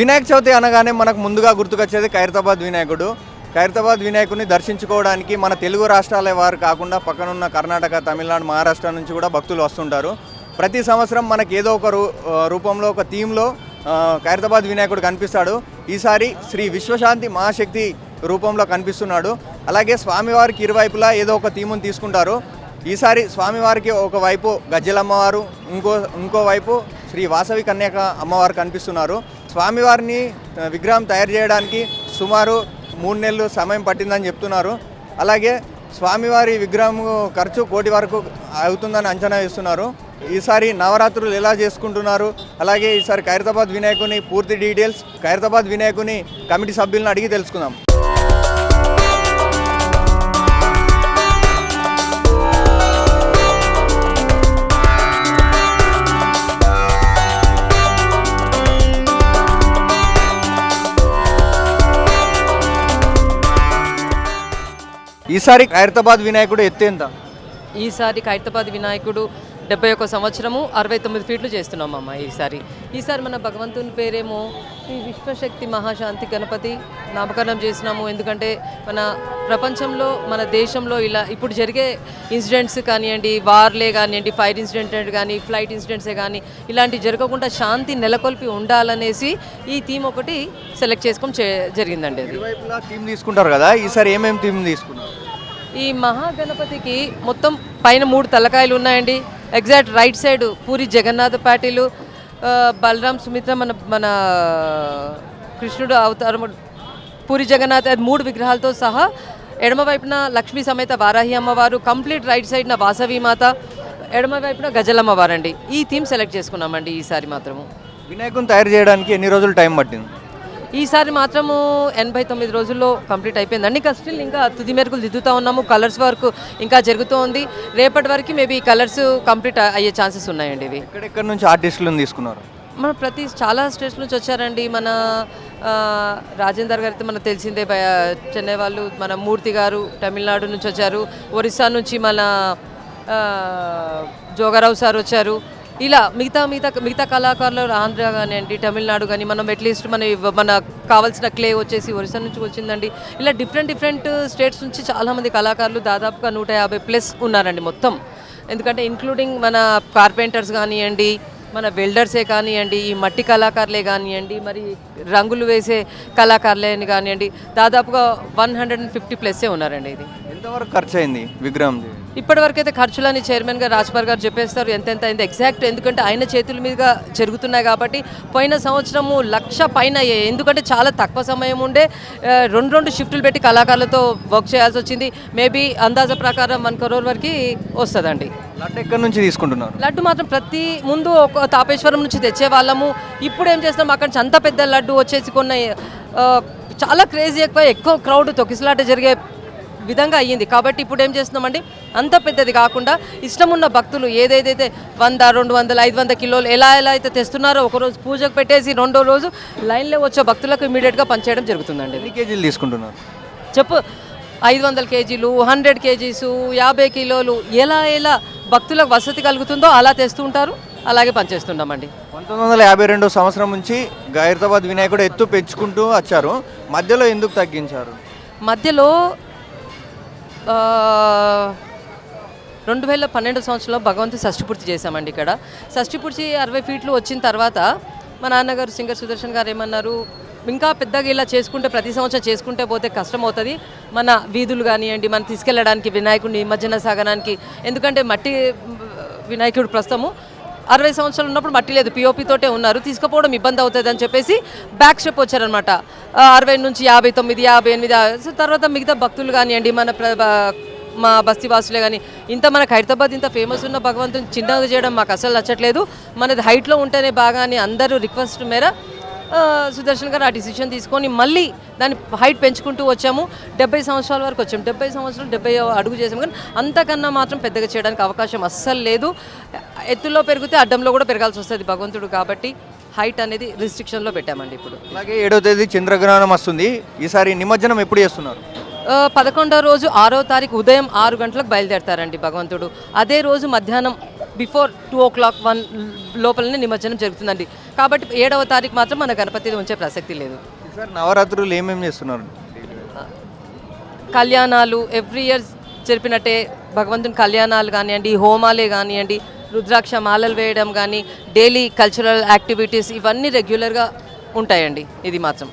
వినాయక చవితి అనగానే మనకు ముందుగా గుర్తుకొచ్చేది ఖైరతాబాద్ వినాయకుడు. ఖైరతాబాద్ వినాయకుడిని దర్శించుకోవడానికి మన తెలుగు రాష్ట్రాల వారు కాకుండా పక్కనున్న కర్ణాటక తమిళనాడు మహారాష్ట్ర నుంచి కూడా భక్తులు వస్తుంటారు. ప్రతి సంవత్సరం మనకి ఏదో ఒక రూ రూపంలో ఒక థీమ్లో ఖైరతాబాద్ వినాయకుడు కనిపిస్తాడు. ఈసారి శ్రీ విశ్వశాంతి మహాశక్తి రూపంలో కనిపిస్తున్నాడు. అలాగే స్వామివారికి ఇరువైపులా ఏదో ఒక థీమును తీసుకుంటారు. ఈసారి స్వామివారికి ఒకవైపు గజ్జలమ్మవారు ఇంకో ఇంకోవైపు శ్రీ వాసవి కన్యాక అమ్మవారు కనిపిస్తున్నారు. స్వామివారిని విగ్రహం తయారు చేయడానికి సుమారు మూడు నెలలు సమయం పట్టిందని చెప్తున్నారు. అలాగే స్వామివారి విగ్రహం ఖర్చు కోటి వరకు అవుతుందని అంచనా వేస్తున్నారు. ఈసారి నవరాత్రులు ఎలా చేసుకుంటున్నారు? అలాగే ఈసారి ఖైరతాబాద్ వినాయకుని పూర్తి డీటెయిల్స్ ఖైరతాబాద్ వినాయకుని కమిటీ సభ్యులను అడిగి తెలుసుకుందాం. ఈసారి ఖైరతాబాద్ వినాయకుడు ఎత్తు ఎంత? ఈసారి ఖైరతాబాద్ వినాయకుడు డెబ్బై ఒక్క సంవత్సరము అరవై తొమ్మిది ఫీట్లు చేస్తున్నాం అమ్మ ఈసారి. ఈసారి మన భగవంతుని పేరేమో శ్రీ విశ్వశక్తి మహాశాంతి గణపతి నామకరణం చేసినాము ఎందుకంటే మన ప్రపంచంలో మన దేశంలో ఇలా ఇప్పుడు జరిగే ఇన్సిడెంట్స్ కానివ్వండి వార్లే కానివ్వండి ఫైర్ ఇన్సిడెంట్ కానీ ఫ్లైట్ ఇన్సిడెంట్సే కానీ ఇలాంటివి జరగకుండా శాంతి నెలకొల్పి ఉండాలనేసి ఈ థీమ్ ఒకటి సెలెక్ట్ చేసుకొని చే జరిగిందండి థీమ్ తీసుకుంటారు కదా ఈసారి ఏమేమి థీమ్ తీసుకున్నారు? ఈ మహాగణపతికి మొత్తం పైన మూడు తలకాయలు ఉన్నాయండి. Exact right side Puri Jagannatha పాటిలు Balaram Balaram Sumitra మన మన కృష్ణుడు అవతారు పూరి జగన్నాథ్ అది మూడు విగ్రహాలతో సహా ఎడమ వైపున లక్ష్మీ సమేత వారాహి అమ్మవారు కంప్లీట్ రైట్ సైడ్న వాసవి మాత ఎడమ వైపున గజలమ్మవారండి ఈ థీమ్ సెలెక్ట్ చేసుకున్నామండి ఈసారి మాత్రము. వినాయకుని తయారు చేయడానికి ఎన్ని రోజులు టైం పట్టింది? ఈసారి మాత్రము ఎనభై తొమ్మిది రోజుల్లో కంప్లీట్ అయిపోయిందండి ఇంకా స్టిల్ ఇంకా తుది మెరుగులు దిద్దుతూ ఉన్నాము. కలర్స్ వర్క్ ఇంకా జరుగుతూ ఉంది. రేపటి వరకు మేబీ కలర్స్ కంప్లీట్ అయ్యే ఛాన్సెస్ ఉన్నాయండి ఇవి. ఎక్కడెక్కడి నుంచి ఆర్టిస్టులను తీసుకున్నారు? మన ప్రతి చాలా స్టేట్స్ నుంచి వచ్చారండి. మన రాజేందర్ గారితో మనకు తెలిసిందే. చెన్నై వాళ్ళు మన మూర్తి గారు తమిళనాడు నుంచి వచ్చారు. ఒరిస్సా నుంచి మన జోగారావు సార్ వచ్చారు. ఇలా మిగతా మిగతా మిగతా కళాకారులు ఆంధ్ర కానివ్వండి తమిళనాడు కానీ మనం అట్లీస్ట్ మన మన కావాల్సిన క్లే వచ్చేసి ఒరిస్సా నుంచి వచ్చిందండి. ఇలా డిఫరెంట్ డిఫరెంట్ స్టేట్స్ నుంచి చాలామంది కళాకారులు దాదాపుగా నూట యాభై ప్లస్ ఉన్నారండి మొత్తం. ఎందుకంటే ఇంక్లూడింగ్ మన కార్పెంటర్స్ కానివ్వండి మన వెల్డర్సే కానివ్వండి ఈ మట్టి కళాకారులే కానివ్వండి మరి రంగులు వేసే కళాకారులే కానివ్వండి దాదాపుగా వన్ హండ్రెడ్ అండ్ ఫిఫ్టీ ప్లస్సే ఉన్నారండి ఇది. ఎంతవరకు ఖర్చు అయింది విగ్రహం? ఇప్పటివరకు అయితే ఖర్చులని చైర్మన్ గారు రాజ్పాల్ గారు చెప్పేస్తారు ఎంత ఎంత అయింది ఎగ్జాక్ట్ ఎందుకంటే ఆయన చేతుల మీదుగా జరుగుతున్నాయి కాబట్టి పోయిన సంవత్సరము లక్ష పైన అయ్యాయి. ఎందుకంటే చాలా తక్కువ సమయం ఉండే రెండు రెండు షిఫ్టులు పెట్టి కళాకారులతో వర్క్ చేయాల్సి వచ్చింది. మేబీ అందాజ ప్రకారం వన్ కరోర్ వరకు వస్తుందండి. లడ్డు ఎక్కడి నుంచి తీసుకుంటున్నారు? లడ్డు మాత్రం ప్రతి ముందు ఒక తాపేశ్వరం నుంచి తెచ్చే వాళ్ళము. ఇప్పుడు ఏం చేస్తాం అక్కడ నుంచి అంత పెద్ద లడ్డు వచ్చేసి కొన్న చాలా క్రేజీ ఎక్కువ ఎక్కువ క్రౌడ్ తొకిసలాట జరిగే విధంగా అయ్యింది. కాబట్టి ఇప్పుడు ఏం చేస్తున్నామండి? అంత పెద్దది కాకుండా ఇష్టం ఉన్న భక్తులు ఏదైతే వంద రెండు వందలు ఐదు వంద కిలోలు ఎలా ఎలా అయితే తెస్తున్నారో ఒకరోజు పూజకు పెట్టేసి రెండో రోజు లైన్లో వచ్చే భక్తులకు ఇమీడియట్గా పనిచేయడం జరుగుతుందండి. ఎన్ని కేజీలు తీసుకుంటున్నారు? చెప్పు. ఐదు వందల కేజీలు హండ్రెడ్ కేజీసు యాభై కిలోలు ఎలా ఎలా భక్తులకు వసతి కలుగుతుందో అలా తెస్తూ ఉంటారు. అలాగే పనిచేస్తున్నామండి పంతొమ్మిది వందల యాభై రెండో సంవత్సరం నుంచి గైరతాబాద్ వినాయకుడు ఎత్తు పెంచుకుంటూ వచ్చారు. మధ్యలో ఎందుకు తగ్గించారు? మధ్యలో రెండు వేల పన్నెండు సంవత్సరంలో భగవంతుడు షష్ఠిపూర్తి చేశామండి ఇక్కడ. షష్ఠిపూర్తి అరవై ఫీట్లు వచ్చిన తర్వాత మా నాన్నగారు సింగర్ సుదర్శన్ గారు ఏమన్నారు ఇంకా పెద్దగా ఇలా చేసుకుంటే ప్రతి సంవత్సరం చేసుకుంటే పోతే కష్టం అవుతుంది మన వీధులు కానివ్వండి మనం తీసుకెళ్ళడానికి వినాయకుడిని నిమజ్జన సాగనానికి ఎందుకంటే మట్టి వినాయకుడు ప్రస్తుతము. అరవై సంవత్సరాలు ఉన్నప్పుడు మట్టి లేదు. పిఓపి తోటే ఉన్నారు. తీసుకుపోవడం ఇబ్బంది అవుతుంది అని చెప్పేసి బ్యాక్ స్టెప్ వచ్చారనమాట అరవై నుంచి యాభై తొమ్మిది యాభై ఎనిమిది తర్వాత మిగతా భక్తులు కానివ్వండి మన మా బస్తీవాసులే కానీ ఇంత మనకు హైదరాబాద్ ఇంత ఫేమస్ ఉన్న భగవంతుని చిన్నగా చేయడం మాకు అసలు నచ్చట్లేదు. మనది హైట్లో ఉంటేనే బాగా అని అందరూ రిక్వెస్ట్ మేర సుదర్శన్ గారు ఆ డిసిషన్ తీసుకొని మళ్ళీ దాన్ని హైట్ పెంచుకుంటూ వచ్చాము. డెబ్బై సంవత్సరాల వరకు వచ్చాము. డెబ్బై సంవత్సరాలు డెబ్బై అడుగు చేసాము. కానీ అంతకన్నా మాత్రం పెద్దగా చేయడానికి అవకాశం అస్సలు లేదు. ఎత్తులో పెరిగితే అడ్డంలో కూడా పెరగాల్సి వస్తుంది భగవంతుడు కాబట్టి హైట్ అనేది రిస్ట్రిక్షన్లో పెట్టామండి ఇప్పుడు. అలాగే ఏడో తేదీ చంద్రగ్రహణం వస్తుంది. ఈసారి నిమజ్జనం ఎప్పుడు చేస్తున్నారు? పదకొండో రోజు ఆరో తారీఖు ఉదయం ఆరు గంటలకు బయలుదేరతారండి భగవంతుడు. అదే రోజు మధ్యాహ్నం before two o'clock one లోపలనే నిమజ్జనం జరుగుతుందండి. కాబట్టి ఏడవ తారీఖు మాత్రం మన గణపతి ఉంచే ప్రసక్తి లేదు. సార్ నవరాత్రులు ఏమేమి చేస్తున్నారు? కళ్యాణాలు ఎవ్రీ ఇయర్ జరిపినట్టే భగవంతుని కళ్యాణాలు కానివ్వండి హోమాలే కానివ్వండి రుద్రాక్ష మాలలు వేయడం కానీ డైలీ కల్చరల్ యాక్టివిటీస్ ఇవన్నీ రెగ్యులర్గా ఉంటాయండి. ఇది మాత్రం.